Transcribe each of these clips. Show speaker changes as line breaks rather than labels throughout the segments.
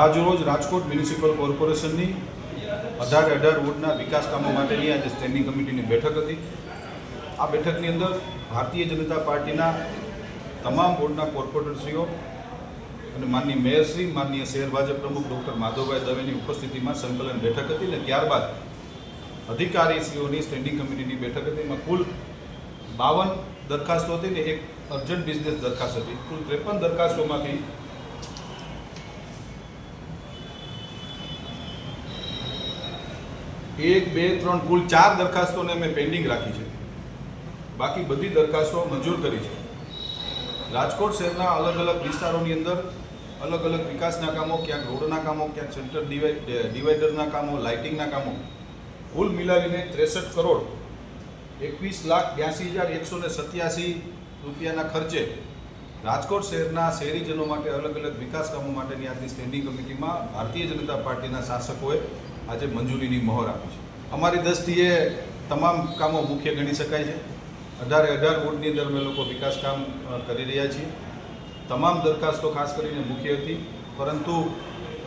આજરોજ રાજકોટ મ્યુનિસિપલ કોર્પોરેશનની અઢારે અઢાર વોર્ડના વિકાસ કામો માટેની આજે સ્ટેન્ડિંગ કમિટીની બેઠક હતી. આ બેઠકની અંદર ભારતીય જનતા પાર્ટીના તમામ બોર્ડના કોર્પોરેટરશ્રીઓ અને માનનીય મેયરશ્રી, માનનીય શહેર ભાજપ પ્રમુખ ડૉક્ટર માધવભાઈ દવેની ઉપસ્થિતિમાં સંકલન બેઠક હતી અને ત્યારબાદ અધિકારીશ્રીઓની સ્ટેન્ડિંગ કમિટીની બેઠક હતી. એમાં કુલ બાવન દરખાસ્તો હતી ને એક અર્જન્ટ બિઝનેસ દરખાસ્ત હતી. કુલ ત્રેપન દરખાસ્તોમાંથી એક, બે, ત્રણ, કુલ ચાર દરખાસ્તોને અમે પેન્ડિંગ રાખી છે. બાકી બધી દરખાસ્તો મંજૂર કરી છે. રાજકોટ શહેરના અલગ અલગ વિસ્તારોની અંદર અલગ અલગ વિકાસના કામો, ક્યાંક રોડના કામો, ક્યાંક સેન્ટર ડિવાઈ ડિવાઈડરના કામો લાઇટિંગના કામો. કુલ મિલાવીને ત્રેસઠ કરોડ એકવીસ લાખ બ્યાસી હજાર એકસો ને સત્યાસી રૂપિયાના ખર્ચે રાજકોટ શહેરના શહેરીજનો માટે અલગ અલગ વિકાસ કામો માટેની આજની સ્ટેન્ડિંગ કમિટીમાં ભારતીય જનતા પાર્ટીના શાસકોએ આજે મંજૂરીની મહોર આપી છે. અમારી દ્રષ્ટિએ તમામ કામો મુખ્ય ગણી શકાય છે. અઢારે અઢાર વોર્ડની અંદર અમે લોકો વિકાસ કામ કરી રહ્યા છીએ. તમામ દરખાસ્તો ખાસ કરીને મુખ્ય હતી, પરંતુ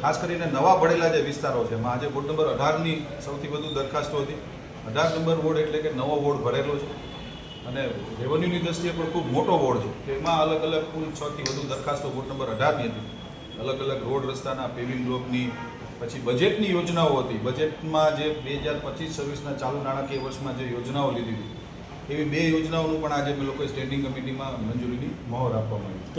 ખાસ કરીને નવા ભળેલા જે વિસ્તારો છે, એમાં આજે વોર્ડ નંબર અઢારની સૌથી વધુ દરખાસ્તો હતી. અઢાર નંબર વોર્ડ એટલે કે નવો વોર્ડ ભરેલો છે. અને રેવન્યુની દ્રષ્ટિએ પણ ખૂબ મોટો વોર્ડ છે. એમાં અલગ અલગ કુલ છથી વધુ દરખાસ્તો વોર્ડ નંબર અઢારની હતી. અલગ અલગ રોડ રસ્તાના પેવિંગ બ્લોકની પછી બજેટની યોજનાઓ હતી. બજેટમાં જે બે હજાર પચીસ છવ્વીસના ચાલુ નાણાકીય વર્ષમાં જે યોજનાઓ લીધી હતી, એવી બે યોજનાઓનું પણ આજે અમે લોકોએ સ્ટેન્ડિંગ કમિટીમાં મંજૂરીની મહોર આપવામાં આવી.